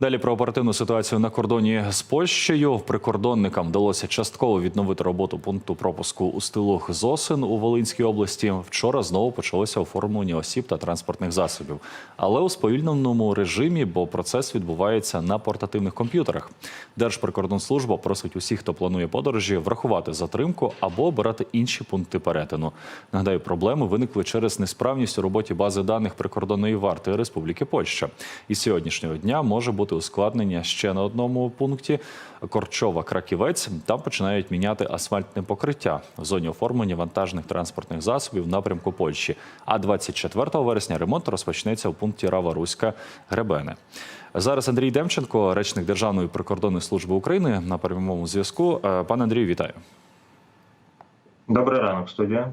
Далі про оперативну ситуацію на кордоні з Польщею. Прикордонникам вдалося частково відновити роботу пункту пропуску у стилох Зосин у Волинській області. Вчора знову почалося оформлення осіб та транспортних засобів, але у сповільненому режимі, бо процес відбувається на портативних комп'ютерах. Держприкордонслужба просить усіх, хто планує подорожі, врахувати затримку або обирати інші пункти перетину. Нагадаю, проблеми виникли через несправність у роботі бази даних прикордонної варти Республіки Польща. І сьогоднішнього дня може бути ускладнення ще на одному пункті Корчова Краківець. Там починають міняти асфальтне покриття в зоні оформлення вантажних транспортних засобів в напрямку Польщі. А 24 вересня ремонт розпочнеться у пункті Рава-Руська Гребене. Зараз Андрій Демченко, речник Державної прикордонної служби України, на прямому зв'язку. Е, Пане Андрію, вітаю. Добрий ранок, студія.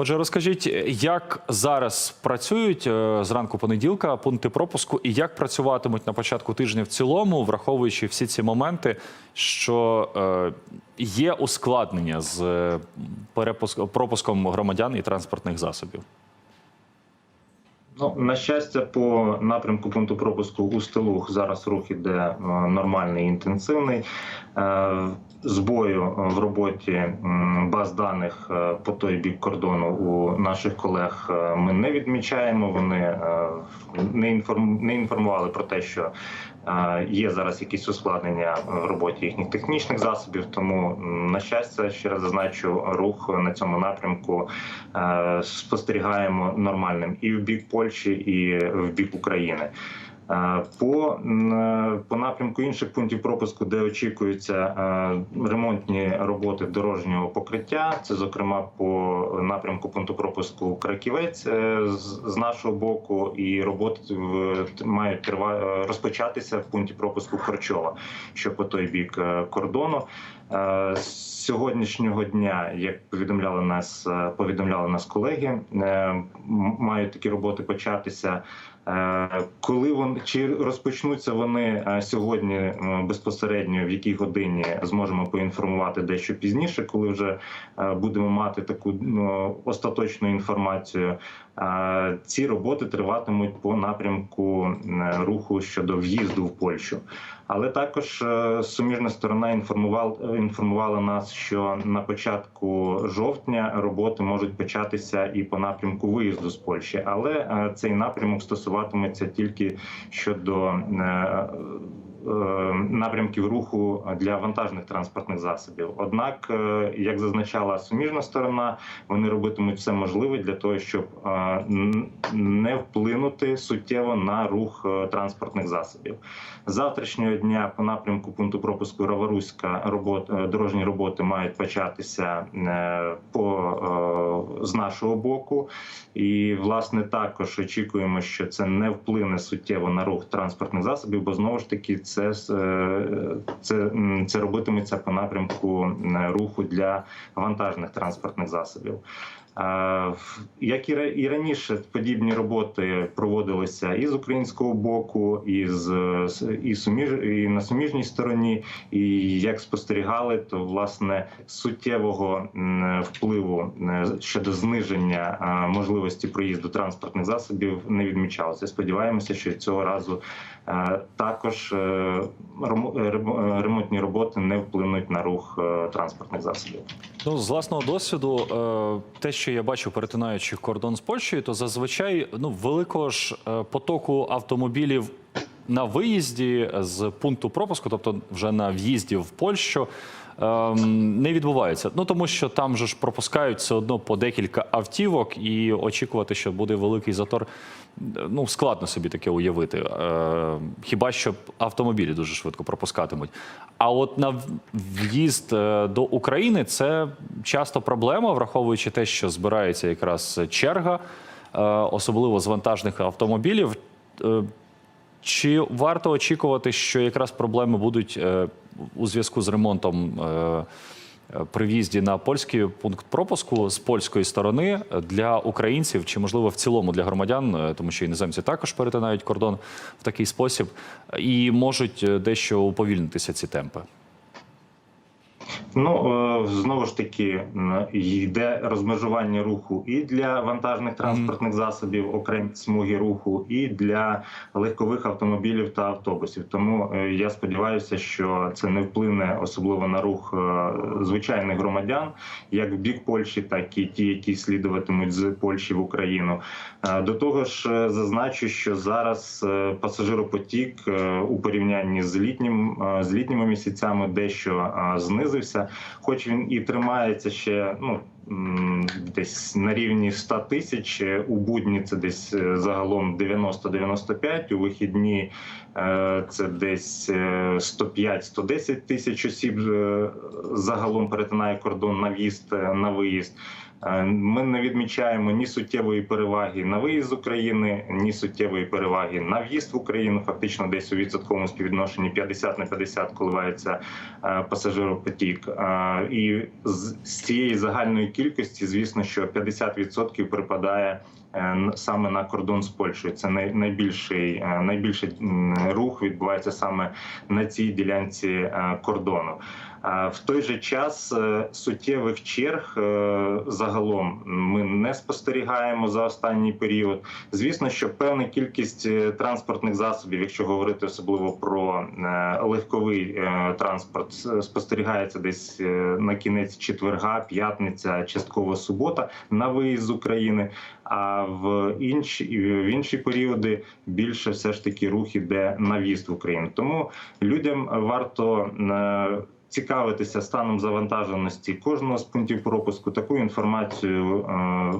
Отже, розкажіть, як зараз працюють е, зранку понеділка пункти пропуску, і як працюватимуть на початку тижня в цілому, враховуючи всі ці моменти, що е, є ускладнення з е, пропуском громадян і транспортних засобів? Ну, на щастя, по напрямку пункту пропуску у Стилух зараз рух іде е, нормальний, інтенсивний. Е, Збою в роботі баз даних е, по той бік кордону у наших колег е, ми не відмічаємо. Вони е, не інформ- не інформували про те, що е, є зараз якісь ускладнення в роботі їхніх технічних засобів. Тому, на щастя, ще раз зазначу, рух на цьому напрямку е, спостерігаємо нормальним і в бік Польщі, і в бік України. Е, По, по напрямку інших пунктів пропуску, де очікуються е, ремонтні роботи дорожнього покриття, це зокрема по напрямку пункту пропуску Краківець е, з нашого боку, і роботи мають тривати розпочатися в пункті пропуску Корчова, що по той бік е, кордону. Е, З сьогоднішнього дня, як повідомляли нас, е, повідомляли нас колеги, е, мають такі роботи початися. Е, Коли вони чи розпочнуться вони е, сьогодні е, безпосередньо, в якій годині зможемо поінформувати дещо пізніше, коли вже будемо мати таку ну, остаточну інформацію. Ці роботи триватимуть по напрямку руху щодо в'їзду в Польщу. Але також е, суміжна сторона інформувала, інформувала нас, що на початку жовтня роботи можуть початися і по напрямку виїзду з Польщі, але е, цей напрямок стосуватиметься тільки щодо е, напрямків руху для вантажних транспортних засобів. Однак, е, як зазначала суміжна сторона, вони робитимуть все можливе для того, щоб е, не вплинути суттєво на рух е, транспортних засобів. Завтрашнього дня по напрямку пункту пропуску Раворуська робот, е, дорожні роботи мають початися е, по е, з нашого боку, і власне також очікуємо, що це не вплине суттєво на рух транспортних засобів, бо знову ж таки це е, це, це робитиметься по напрямку руху для вантажних транспортних засобів. Е, Як і раніше, подібні роботи проводилися і з українського боку, і з і суміж і на суміжній стороні. І як спостерігали, то власне суттєвого впливу е, щодо зниження е, можливості проїзду транспортних засобів не відмічалося. Сподіваємося, що цього разу також ремо- ремо- ремонтні роботи не вплинуть на рух транспортних засобів. Ну, з власного досвіду, те, що я бачу, перетинаючи кордон з Польщею, то зазвичай ну, великого ж е, потоку автомобілів на виїзді з пункту пропуску, тобто вже на в'їзді в Польщу, не відбувається. Ну тому що там же ж пропускають все одно по декілька автівок, і очікувати, що буде великий затор. Ну, складно собі таке уявити. Е, хіба що автомобілі дуже швидко пропускатимуть. А от на в'їзд е, до України це часто проблема, враховуючи те, що збирається якраз черга, е, особливо з вантажних автомобілів. Чи варто очікувати, що якраз проблеми будуть е, у зв'язку з ремонтом е, е, при в'їзді на польський пункт пропуску з польської сторони для українців, чи можливо в цілому для громадян, тому що іноземці також перетинають кордон в такий спосіб, і можуть дещо уповільнитися ці темпи? Ну е, знову ж таки йде розмежування руху і для вантажних транспортних засобів, окремі смуги руху, і для легкових автомобілів та автобусів. Тому е, я сподіваюся, що це не вплине особливо на рух е, звичайних громадян, як в бік Польщі, так і ті, які слідуватимуть з Польщі в Україну. До того ж, зазначу, що зараз пасажиропотік у порівнянні з літнім з літніми місяцями дещо знизився, хоч він і тримається ще ну. Десь на рівні 100 тисяч е, у будні це десь е, загалом 90-95, у вихідні е, це десь е, 105-110 тисяч осіб загалом перетинає кордон на в'їзд на виїзд. Ми не відмічаємо ні суттєвої переваги на виїзд з України, ні суттєвої переваги на в'їзд в Україну. Фактично, десь у відсотковому співвідношенні 50 на 50 коливається пасажиропотік. І з цієї загальної кількості, звісно, що 50% припадає. е, Саме на кордон з Польщею це найбільший е, найбільший рух відбувається саме на цій ділянці е, кордону. В той же час е, суттєвих черг е, загалом ми не спостерігаємо за останній період. Звісно, що певна кількість е, транспортних засобів, якщо говорити особливо про легковий транспорт, спостерігається десь на кінець четверга, п'ятниця, частково субота на виїзд з України. А в інші в інші періоди більше все ж таки рух іде на в'їзд в Україну. Тому людям варто цікавитися станом завантаженості кожного з пунктів пропуску. Таку інформацію е,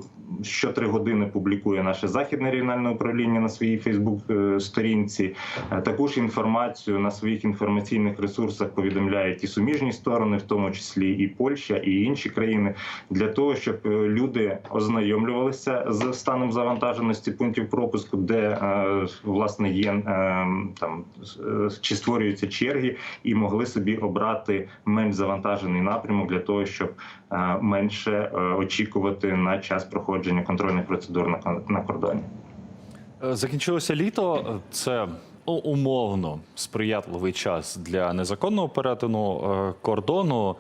щотри години публікує наше західне регіональне управління на своїй Фейсбук сторінці. Е, Таку ж інформацію на своїх інформаційних ресурсах повідомляють і суміжні сторони, в тому числі і Польща, і інші країни, для того, щоб е, люди ознайомлювалися з станом завантаженості пунктів пропуску, де власне є там чи створюються черги, і могли собі обрати менш завантажений напрямок для того, щоб е, менше е, очікувати на час проходження контрольних процедур на кордоні. Е, Закінчилося літо. Це ну, умовно сприятливий час для незаконного перетину кордону,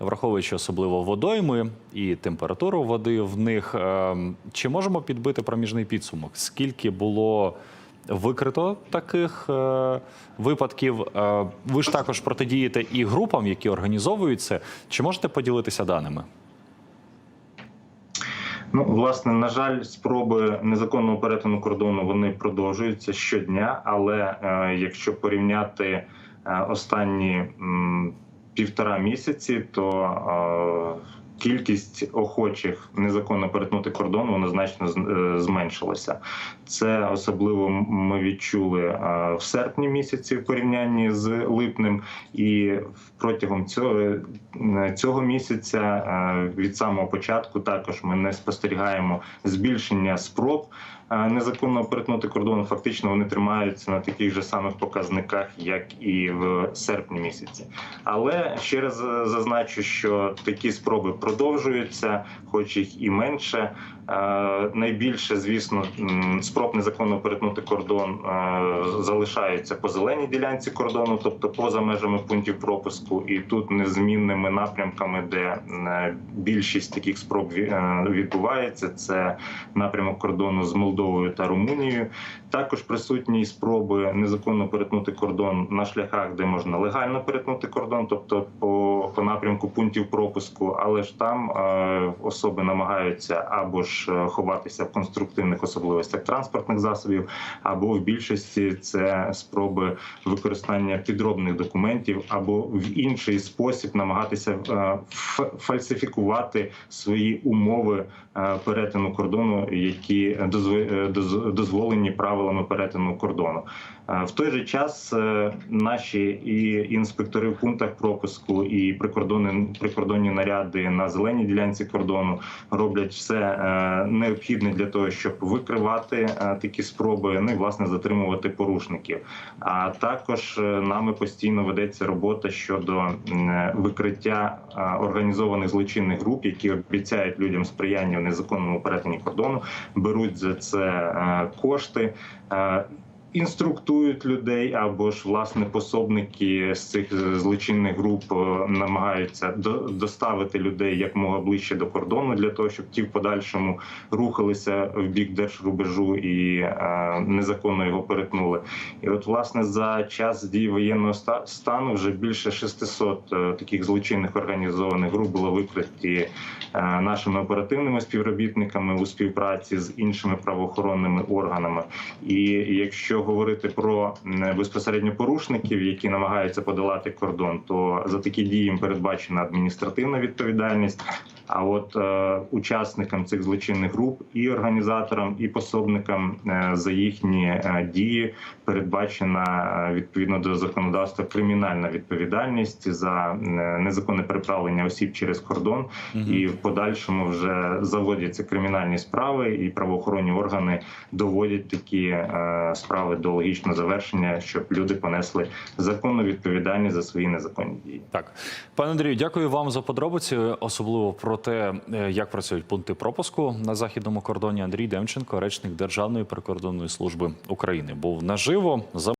враховуючи особливо водойми і температуру води в них. Е, Чи можемо підбити проміжний підсумок? Скільки було викрито таких е, випадків? Е, Ви ж також протидієте і групам, які організовують це. Чи можете поділитися даними? Ну, власне, на жаль, спроби незаконного перетину кордону вони продовжуються щодня. Але е, якщо порівняти е, останні м, півтора місяці, то е, кількість охочих незаконно перетнути кордон вона значно е, зменшилася. Це особливо ми відчули е, в серпні місяці в порівнянні з липнем, і протягом цього, е, цього місяця від самого початку також ми не спостерігаємо збільшення спроб незаконно перетнути кордон. Фактично вони тримаються на таких же самих показниках, як і в серпні місяці. Але ще раз е, зазначу, що такі спроби продовжуються, хоч їх і менше. Е, Найбільше, звісно, спроб незаконно перетнути кордон е, залишаються по зеленій ділянці кордону, тобто поза межами пунктів пропуску, і тут незмінними напрямками, де більшість таких спроб відбувається, це напрямок кордону з Молдовою та Румунією. Також присутні спроби незаконно перетнути кордон на шляхах, де можна легально перетнути кордон, тобто по, по напрямку пунктів пропуску, але ж там е, особи намагаються або ж е, ховатися в конструктивних особливостях транспортних засобів, або в більшості це спроби використання підробних документів, або в інший спосіб намагатися е, фальсифікувати свої умови е, перетину кордону, які дозволені правилами перетину кордону. Е, В той же час е, наші і інспектори в пунктах пропуску, і прикордонні прикордонні наряди на зеленій ділянці кордону роблять все е, необхідне для того, щоб викривати такі спроби, ну і власне затримувати порушників. А також нами постійно ведеться робота щодо викриття організованих злочинних груп, які обіцяють людям сприяння в незаконному перетині кордону, беруть за це кошти. Інструктують людей, або ж власне пособники з цих злочинних груп е, намагаються до- доставити людей якмога ближче до кордону для того, щоб ті в подальшому рухалися в бік держрубежу і е, незаконно його перетнули. І от власне за час дії воєнного стану вже більше 600 е, таких злочинних організованих груп було викриті нашими оперативними співробітниками у співпраці з іншими правоохоронними органами. І якщо говорити про безпосередньо порушників, які намагаються подолати кордон, то за такі дії їм передбачена адміністративна відповідальність. А от е, учасникам цих злочинних груп і організаторам, і пособникам е, за їхні е, дії передбачена е, відповідно до законодавства кримінальна відповідальність за е, незаконне переправлення осіб через кордон, і в подальшому вже заводяться кримінальні справи, і правоохоронні органи доводять такі е, справи до логічного завершення, щоб люди понесли законну відповідальність за свої незаконні дії. Так, пане Андрію, дякую вам за подробиці, особливо про те, е, як працюють пункти пропуску на західному кордоні. Андрій Демченко, речник Державної прикордонної служби України, був наживо. За